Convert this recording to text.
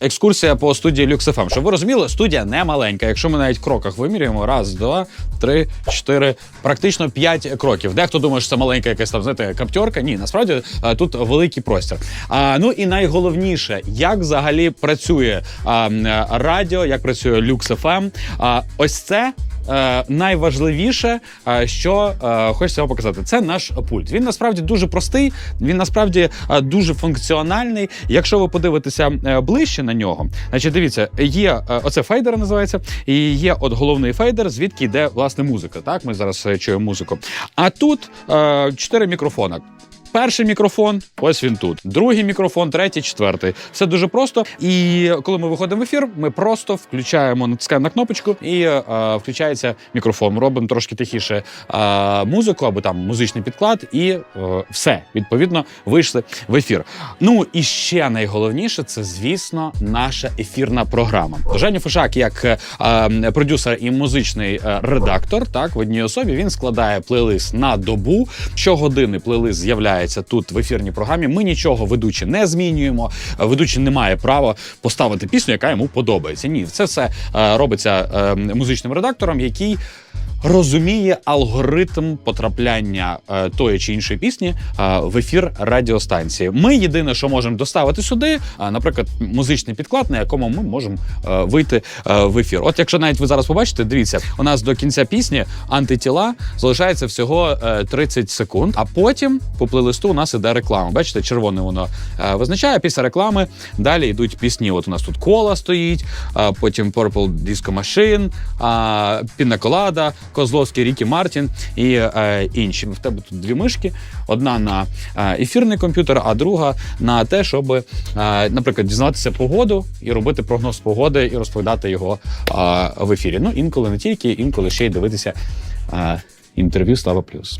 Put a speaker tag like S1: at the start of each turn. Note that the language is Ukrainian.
S1: Екскурсія по студії LuxFM. Щоб ви розуміли, студія не маленька. Якщо ми навіть в кроках вимірюємо, раз, два, три, чотири, практично п'ять кроків. Дехто думає, що це маленька якась там знаєте, каптерка. Ні, насправді е, тут великий простір. А, ну і найголовніше, як взагалі працює а, е, радіо, як працює Lux FM. А, ось це. Е, найважливіше, е, що е, хочеться вам показати, це наш пульт. Він насправді дуже простий, він насправді дуже функціональний. Якщо ви подивитеся ближче на нього, значить дивіться, є оце фейдер називається, і є от головний фейдер, звідки йде власне музика. Так, ми зараз чуємо музику. А тут чотири мікрофона. Перший мікрофон, ось він тут. Другий мікрофон, третій, четвертий. Все дуже просто. І коли ми виходимо в ефір, ми просто включаємо, натискаємо на кнопочку, і е, включається мікрофон. Робимо трошки тихіше е, музику або там музичний підклад, і е, все відповідно вийшли в ефір. Ну і ще найголовніше це, звісно, наша ефірна програма. Женя Фишак, як е, е, продюсер і музичний е, редактор, так в одній особі він складає плейлист на добу. Щогодини плейлист з'являється тут в ефірній програмі. Ми нічого ведучі не змінюємо. Ведучий не має права поставити пісню, яка йому подобається. Ні, це все е, робиться е, музичним редактором, який. Розуміє алгоритм потрапляння е, тої чи іншої пісні е, в ефір радіостанції. Ми єдине, що можемо доставити сюди, е, наприклад, музичний підклад, на якому ми можемо е, вийти е, в ефір. От якщо навіть ви зараз побачите, дивіться, у нас до кінця пісні антитіла залишається всього е, 30 секунд, а потім по плейлисту у нас іде реклама. Бачите, червоне воно е, визначає. Після реклами далі йдуть пісні. От у нас тут кола стоїть, а потім Purple Disco Machine, а, Пінна Колада, Козловський, Рікі Мартін і е, інші. В тебе тут дві мишки: одна на е, ефірний комп'ютер, а друга на те, щоб, е, наприклад, дізнатися погоду і робити прогноз погоди і розповідати його е, в ефірі. Ну інколи не тільки, інколи ще й дивитися е, інтерв'ю Слава Плюс.